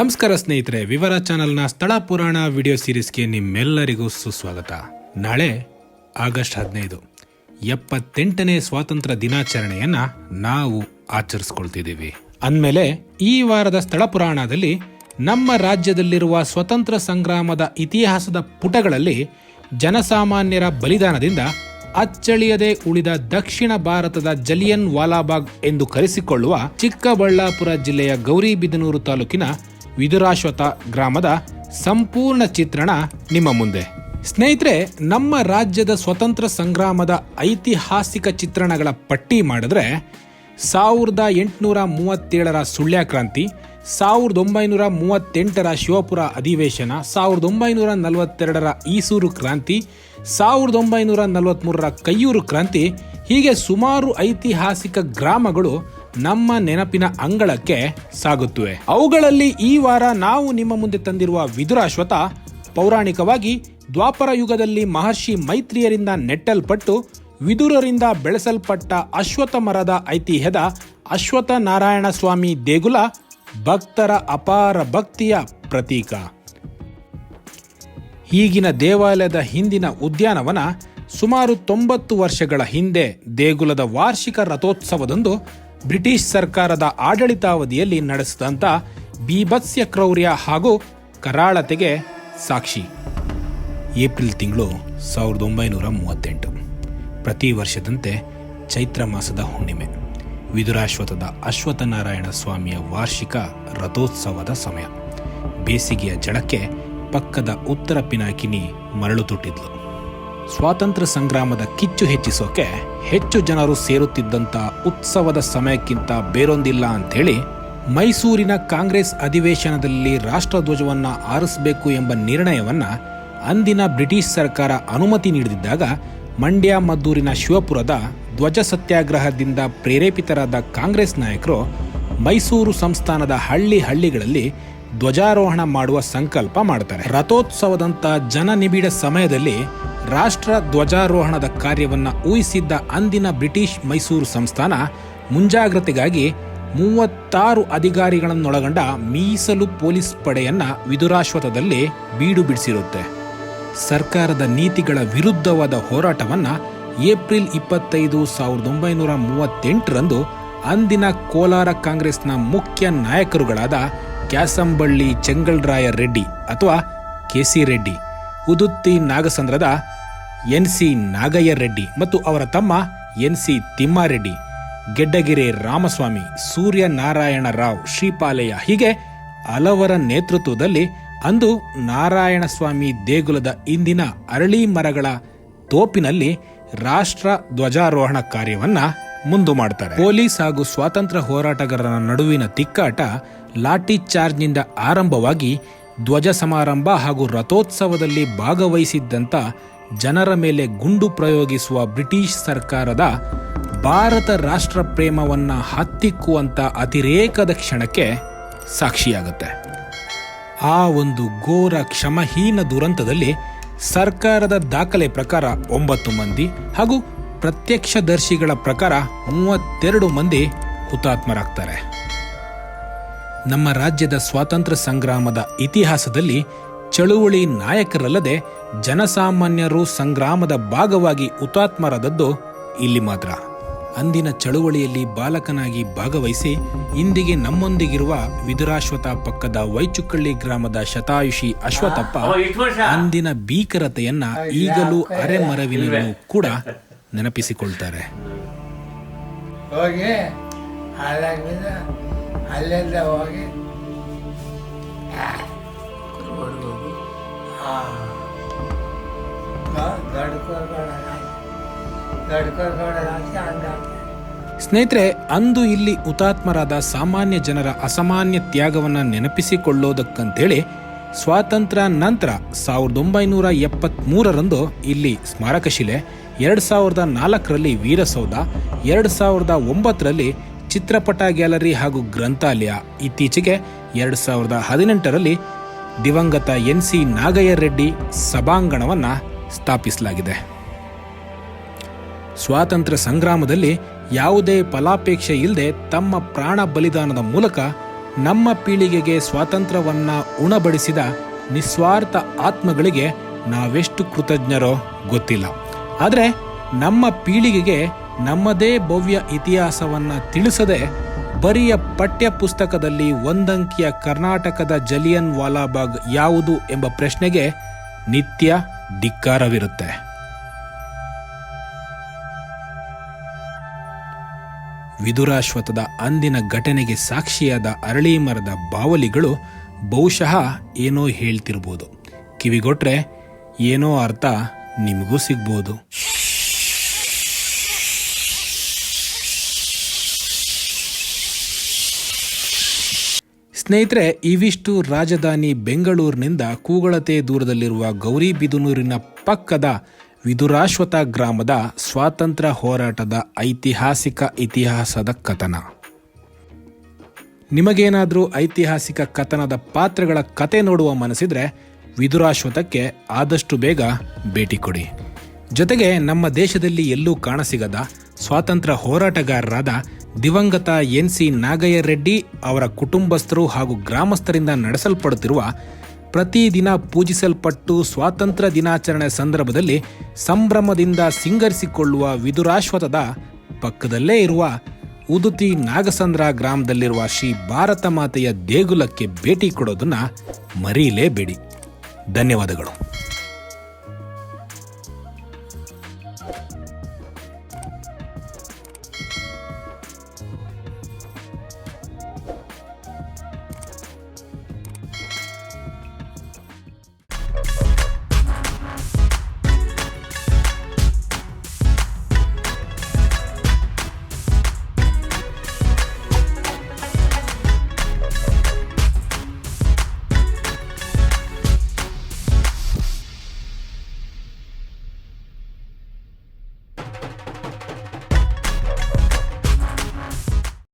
ನಮಸ್ಕಾರ ಸ್ನೇಹಿತರೆ, ವಿವರ ಚಾನೆಲ್ನ ಸ್ಥಳ ಪುರಾಣ ವಿಡಿಯೋ ಸೀರೀಸ್ಗೆ ನಿಮ್ಮೆಲ್ಲರಿಗೂ ಸುಸ್ವಾಗತ. ನಾಳೆ ಆಗಸ್ಟ್ ಹದಿನೈದು, ಎಪ್ಪತ್ತೆಂಟನೇ ಸ್ವಾತಂತ್ರ್ಯ ದಿನಾಚರಣೆಯನ್ನ ನಾವು ಆಚರಿಸ್ಕೊಳ್ತಿದ್ದೀವಿ. ಅಂದಮೇಲೆ ಈ ವಾರದ ಸ್ಥಳ ಪುರಾಣದಲ್ಲಿ ನಮ್ಮ ರಾಜ್ಯದಲ್ಲಿರುವ ಸ್ವತಂತ್ರ ಸಂಗ್ರಾಮದ ಇತಿಹಾಸದ ಪುಟಗಳಲ್ಲಿ ಜನಸಾಮಾನ್ಯರ ಬಲಿದಾನದಿಂದ ಅಚ್ಚಳಿಯದೆ ಉಳಿದ ದಕ್ಷಿಣ ಭಾರತದ ಜಲಿಯನ್ ವಾಲಾಬಾಗ್ ಎಂದು ಕರೆಸಿಕೊಳ್ಳುವ ಚಿಕ್ಕಬಳ್ಳಾಪುರ ಜಿಲ್ಲೆಯ ಗೌರಿಬಿದನೂರು ತಾಲೂಕಿನ ವಿದುರಾಶ್ವತ ಗ್ರಾಮದ ಸಂಪೂರ್ಣ ಚಿತ್ರಣ ನಿಮ್ಮ ಮುಂದೆ. ಸ್ನೇಹಿತರೆ, ನಮ್ಮ ರಾಜ್ಯದ ಸ್ವತಂತ್ರ ಸಂಗ್ರಾಮದ ಐತಿಹಾಸಿಕ ಚಿತ್ರಣಗಳ ಪಟ್ಟಿ ಮಾಡಿದ್ರೆ ಸಾವಿರದ ಎಂಟುನೂರ ಮೂವತ್ತೇಳರ ಸುಳ್ಯ ಕ್ರಾಂತಿ, ಸಾವಿರದ ಒಂಬೈನೂರ ಮೂವತ್ತೆಂಟರ ಶಿವಪುರ ಅಧಿವೇಶನ, ಸಾವಿರದ ಒಂಬೈನೂರ ನಲವತ್ತೆರಡರ ಈಸೂರು ಕ್ರಾಂತಿ, ಸಾವಿರದ ಒಂಬೈನೂರ ನಲವತ್ತ್ಮೂರರ ಕೈಯೂರು ಕ್ರಾಂತಿ, ಹೀಗೆ ಸುಮಾರು ಐತಿಹಾಸಿಕ ಗ್ರಾಮಗಳು ನಮ್ಮ ನೆನಪಿನ ಅಂಗಳಕ್ಕೆ ಸಾಗುತ್ತವೆ. ಅವುಗಳಲ್ಲಿ ಈ ವಾರ ನಾವು ನಿಮ್ಮ ಮುಂದೆ ತಂದಿರುವ ವಿದುರಾಶ್ವತ ಪೌರಾಣಿಕವಾಗಿ ದ್ವಾಪರ ಯುಗದಲ್ಲಿ ಮಹರ್ಷಿ ಮೈತ್ರಿಯರಿಂದ ನೆಟ್ಟಲ್ಪಟ್ಟು ವಿದುರರಿಂದ ಬೆಳೆಸಲ್ಪಟ್ಟ ಅಶ್ವಥ ಮರದ ಐತಿಹ್ಯದ ಅಶ್ವಥ ನಾರಾಯಣ ಸ್ವಾಮಿ ದೇಗುಲ ಭಕ್ತರ ಅಪಾರ ಭಕ್ತಿಯ ಪ್ರತೀಕ. ಈಗಿನ ದೇವಾಲಯದ ಹಿಂದಿನ ಉದ್ಯಾನವನ ಸುಮಾರು ತೊಂಬತ್ತು ವರ್ಷಗಳ ಹಿಂದೆ ದೇಗುಲದ ವಾರ್ಷಿಕ ರಥೋತ್ಸವದಂದು ಬ್ರಿಟಿಷ್ ಸರ್ಕಾರದ ಆಡಳಿತಾವಧಿಯಲ್ಲಿ ನಡೆಸಿದಂಥ ಬೀಭತ್ಸ್ಯ ಕ್ರೌರ್ಯ ಹಾಗೂ ಕರಾಳತೆಗೆ ಸಾಕ್ಷಿ. ಏಪ್ರಿಲ್ ತಿಂಗಳು ಸಾವಿರದ ಒಂಬೈನೂರ ಮೂವತ್ತೆಂಟು. ಪ್ರತಿ ವರ್ಷದಂತೆ ಚೈತ್ರ ಮಾಸದ ಹುಣ್ಣಿಮೆ. ವಿದುರಾಶ್ವತದ ಅಶ್ವತ್ಥನಾರಾಯಣ ಸ್ವಾಮಿಯ ವಾರ್ಷಿಕ ರಥೋತ್ಸವದ ಸಮಯ. ಬೇಸಿಗೆಯ ಜಡಕ್ಕೆ ಪಕ್ಕದ ಉತ್ತರ ಪಿನಾಕಿನಿ ಮರಳು ತೊಟ್ಟಿದ್ಲು. ಸ್ವಾತಂತ್ರ್ಯ ಸಂಗ್ರಾಮದ ಕಿಚ್ಚು ಹೆಚ್ಚಿಸೋಕೆ ಹೆಚ್ಚು ಜನರು ಸೇರುತ್ತಿದ್ದಂಥ ಉತ್ಸವದ ಸಮಯಕ್ಕಿಂತ ಬೇರೊಂದಿಲ್ಲ ಅಂಥೇಳಿ ಮೈಸೂರಿನ ಕಾಂಗ್ರೆಸ್ ಅಧಿವೇಶನದಲ್ಲಿ ರಾಷ್ಟ್ರಧ್ವಜವನ್ನು ಆರಿಸಬೇಕು ಎಂಬ ನಿರ್ಣಯವನ್ನು ಅಂದಿನ ಬ್ರಿಟಿಷ್ ಸರ್ಕಾರ ಅನುಮತಿ ನೀಡದಿದ್ದಾಗ ಮಂಡ್ಯ ಮದ್ದೂರಿನ ಶಿವಪುರದ ಧ್ವಜ ಸತ್ಯಾಗ್ರಹದಿಂದ ಪ್ರೇರೇಪಿತರಾದ ಕಾಂಗ್ರೆಸ್ ನಾಯಕರು ಮೈಸೂರು ಸಂಸ್ಥಾನದ ಹಳ್ಳಿ ಹಳ್ಳಿಗಳಲ್ಲಿ ಧ್ವಜಾರೋಹಣ ಮಾಡುವ ಸಂಕಲ್ಪ ಮಾಡ್ತಾರೆ ರಥೋತ್ಸವದಂತ ಜನನಿಬಿಡ ಸಮಯದಲ್ಲಿ ರಾಷ್ಟ್ರ ಧ್ವಜಾರೋಹಣದ ಕಾರ್ಯವನ್ನ ಊಹಿಸಿದ್ದ ಅಂದಿನ ಬ್ರಿಟಿಷ್ ಮೈಸೂರು ಸಂಸ್ಥಾನ ಮುಂಜಾಗ್ರತೆಗಾಗಿ ಮೂವತ್ತಾರು ಅಧಿಕಾರಿಗಳನ್ನೊಳಗೊಂಡ ಮೀಸಲು ಪೊಲೀಸ್ ಪಡೆಯನ್ನ ವಿದುರಾಶ್ವತದಲ್ಲಿ ಬೀಡು ಬಿಡಿಸಿರುತ್ತೆ. ಸರ್ಕಾರದ ನೀತಿಗಳ ವಿರುದ್ಧವಾದ ಹೋರಾಟವನ್ನ ಏಪ್ರಿಲ್ ಇಪ್ಪತ್ತೈದು ಸಾವಿರದ ಒಂಬೈನೂರ ಮೂವತ್ತೆಂಟರಂದು ಅಂದಿನ ಕೋಲಾರ ಕಾಂಗ್ರೆಸ್ನ ಮುಖ್ಯ ನಾಯಕರುಗಳಾದ ಕ್ಯಾಸಂಬಳ್ಳಿ ಚೆಂಗಲ್ರಾಯ ರೆಡ್ಡಿ ಅಥವಾ ಕೆಸಿ ರೆಡ್ಡಿ, ಉದುತ್ತಿ ನಾಗಸಂದ್ರದ ಎನ್ ಸಿ ನಾಗಯ್ಯ ರೆಡ್ಡಿ ಮತ್ತು ಅವರ ತಮ್ಮ ಎನ್ ಸಿ ತಿಮ್ಮಾರೆಡ್ಡಿ, ಗೆಡ್ಡಗೆರೆ ರಾಮಸ್ವಾಮಿ, ಸೂರ್ಯ ನಾರಾಯಣ ರಾವ್ ಶ್ರೀಪಾಲಯ್ಯ ಹೀಗೆ ಹಲವರ ನೇತೃತ್ವದಲ್ಲಿ ಅಂದು ನಾರಾಯಣ ಸ್ವಾಮಿ ದೇಗುಲದ ಇಂದಿನ ಅರಳಿ ಮರಗಳ ತೋಪಿನಲ್ಲಿ ರಾಷ್ಟ್ರ ಧ್ವಜಾರೋಹಣ ಕಾರ್ಯವನ್ನ ಮುಂದು ಮಾಡ್ತಾರೆ. ಪೊಲೀಸ್ ಹಾಗೂ ಸ್ವಾತಂತ್ರ್ಯ ಹೋರಾಟಗಾರರ ನಡುವಿನ ತಿಕ್ಕಾಟ ಲಾಠಿ ಚಾರ್ಜ್ನಿಂದ ಆರಂಭವಾಗಿ ಧ್ವಜ ಸಮಾರಂಭ ಹಾಗೂ ರಥೋತ್ಸವದಲ್ಲಿ ಭಾಗವಹಿಸಿದ್ದಂಥ ಜನರ ಮೇಲೆ ಗುಂಡು ಪ್ರಯೋಗಿಸುವ ಬ್ರಿಟಿಷ್ ಸರ್ಕಾರದ ಭಾರತ ರಾಷ್ಟ್ರ ಪ್ರೇಮವನ್ನು ಹತ್ತಿಕ್ಕುವಂಥ ಅತಿರೇಕದ ಕ್ಷಣಕ್ಕೆ ಸಾಕ್ಷಿಯಾಗುತ್ತೆ. ಆ ಒಂದು ಘೋರ ಕ್ಷಮಹೀನ ದುರಂತದಲ್ಲಿ ಸರ್ಕಾರದ ದಾಖಲೆ ಪ್ರಕಾರ ಒಂಬತ್ತು ಮಂದಿ ಹಾಗೂ ಪ್ರತ್ಯಕ್ಷದರ್ಶಿಗಳ ಪ್ರಕಾರ ಮೂವತ್ತೆರಡು ಮಂದಿ ಹುತಾತ್ಮರಾಗ್ತಾರೆ. ನಮ್ಮ ರಾಜ್ಯದ ಸ್ವಾತಂತ್ರ್ಯ ಸಂಗ್ರಾಮದ ಇತಿಹಾಸದಲ್ಲಿ ಚಳುವಳಿ ನಾಯಕರಲ್ಲದೆ ಜನಸಾಮಾನ್ಯರು ಸಂಗ್ರಾಮದ ಭಾಗವಾಗಿ ಹುತಾತ್ಮರಾದದ್ದು ಇಲ್ಲಿ ಮಾತ್ರ. ಅಂದಿನ ಚಳುವಳಿಯಲ್ಲಿ ಬಾಲಕನಾಗಿ ಭಾಗವಹಿಸಿ ಇಂದಿಗೆ ನಮ್ಮೊಂದಿಗಿರುವ ವಿದುರಾಶ್ವತ ಪಕ್ಕದ ವೈಚುಕ್ಕಳ್ಳಿ ಗ್ರಾಮದ ಶತಾಯುಷಿ ಅಶ್ವಥಪ್ಪ ಅಂದಿನ ಭೀಕರತೆಯನ್ನ ಈಗಲೂ ಅರೆಮರವಿನೂ ಕೂಡ ನೆನಪಿಸಿಕೊಳ್ತಾರೆ. ಅಲ್ಲಿಂದ ಹೋಗಿ ಸ್ನೇಹಿತರೆ, ಅಂದು ಇಲ್ಲಿ ಹುತಾತ್ಮರಾದ ಸಾಮಾನ್ಯ ಜನರ ಅಸಾಮಾನ್ಯ ತ್ಯಾಗವನ್ನು ನೆನಪಿಸಿಕೊಳ್ಳೋದಕ್ಕಂತೇಳಿ ಸ್ವಾತಂತ್ರ್ಯ ನಂತರ ಸಾವಿರದ ಒಂಬೈನೂರ ಎಪ್ಪತ್ತ್ಮೂರರಂದು ಇಲ್ಲಿ ಸ್ಮಾರಕ ಶಿಲೆ ಎರಡು ಸಾವಿರದ ನಾಲ್ಕರಲ್ಲಿ ವೀರಸೌಧ, ಎರಡು ಸಾವಿರದ ಒಂಬತ್ತರಲ್ಲಿ ಚಿತ್ರಪಟ ಗ್ಯಾಲರಿ ಹಾಗೂ ಗ್ರಂಥಾಲಯ. ಇತ್ತೀಚೆಗೆ ಎರಡು ಸಾವಿರದ ಹದಿನೆಂಟರಲ್ಲಿ ದಿವಂಗತ ಎನ್ ಸಿ ನಾಗಯ್ಯ ರೆಡ್ಡಿ ಸಭಾಂಗಣವನ್ನು ಸ್ಥಾಪಿಸಲಾಗಿದೆ. ಸ್ವಾತಂತ್ರ್ಯ ಸಂಗ್ರಾಮದಲ್ಲಿ ಯಾವುದೇ ಫಲಾಪೇಕ್ಷೆ ಇಲ್ಲದೆ ತಮ್ಮ ಪ್ರಾಣ ಬಲಿದಾನದ ಮೂಲಕ ನಮ್ಮ ಪೀಳಿಗೆಗೆ ಸ್ವಾತಂತ್ರ್ಯವನ್ನು ಉಣಬಡಿಸಿದ ನಿಸ್ವಾರ್ಥ ಆತ್ಮಗಳಿಗೆ ನಾವೆಷ್ಟು ಕೃತಜ್ಞರೋ ಗೊತ್ತಿಲ್ಲ. ಆದರೆ ನಮ್ಮ ಪೀಳಿಗೆಗೆ ನಮ್ಮದೇ ಭವ್ಯ ಇತಿಹಾಸವನ್ನ ತಿಳಿಸದೆ ಬರಿಯ ಪಠ್ಯ ಪುಸ್ತಕದಲ್ಲಿ ಒಂದಂಕಿಯ ಕರ್ನಾಟಕದ ಜಲಿಯನ್ ವಾಲಾಬಾಗ್ ಯಾವುದು ಎಂಬ ಪ್ರಶ್ನೆಗೆ ನಿತ್ಯ ಧಿಕ್ಕಾರವಿರುತ್ತೆ. ವಿದುರಾಶ್ವತದ ಅಂದಿನ ಘಟನೆಗೆ ಸಾಕ್ಷಿಯಾದ ಅರಳಿ ಮರದ ಬಾವಲಿಗಳು ಬಹುಶಃ ಏನೋ ಹೇಳ್ತಿರ್ಬೋದು. ಕಿವಿಗೊಟ್ರೆ ಏನೋ ಅರ್ಥ ನಿಮಗೂ ಸಿಗ್ಬೋದು. ಸ್ನೇಹಿತರೆ, ಇವಿಷ್ಟು ರಾಜಧಾನಿ ಬೆಂಗಳೂರಿನಿಂದ ಕೂಗಳತೆ ದೂರದಲ್ಲಿರುವ ಗೌರಿಬಿದನೂರಿನ ಪಕ್ಕದ ವಿದುರಾಶ್ವತ ಗ್ರಾಮದ ಸ್ವಾತಂತ್ರ್ಯ ಹೋರಾಟದ ಐತಿಹಾಸಿಕ ಇತಿಹಾಸದ ಕಥನ. ನಿಮಗೇನಾದರೂ ಐತಿಹಾಸಿಕ ಕಥನದ ಪಾತ್ರಗಳ ಕತೆ ನೋಡುವ ಮನಸ್ಸಿದ್ರೆ ವಿದುರಾಶ್ವತಕ್ಕೆ ಆದಷ್ಟು ಬೇಗ ಭೇಟಿ ಕೊಡಿ. ಜೊತೆಗೆ ನಮ್ಮ ದೇಶದಲ್ಲಿ ಎಲ್ಲೂ ಕಾಣಸಿಗದ ಸ್ವಾತಂತ್ರ್ಯ ಹೋರಾಟಗಾರರಾದ ದಿವಂಗತ ಎನ್ ಸಿ ನಾಗಯ್ಯ ರೆಡ್ಡಿ ಅವರ ಕುಟುಂಬಸ್ಥರು ಹಾಗೂ ಗ್ರಾಮಸ್ಥರಿಂದ ನಡೆಸಲ್ಪಡುತ್ತಿರುವ ಪ್ರತಿದಿನ ಪೂಜಿಸಲ್ಪಟ್ಟು ಸ್ವಾತಂತ್ರ್ಯ ದಿನಾಚರಣೆ ಸಂದರ್ಭದಲ್ಲಿ ಸಂಭ್ರಮದಿಂದ ಸಿಂಗರಿಸಿಕೊಳ್ಳುವ ವಿದುರಾಶ್ವತದ ಪಕ್ಕದಲ್ಲೇ ಇರುವ ಉದುತಿ ನಾಗಸಂದ್ರ ಗ್ರಾಮದಲ್ಲಿರುವ ಶ್ರೀ ಭಾರತ ಮಾತೆಯ ದೇಗುಲಕ್ಕೆ ಭೇಟಿ ಕೊಡೋದನ್ನು ಮರೀಲೇಬೇಡಿ ಧನ್ಯವಾದಗಳು.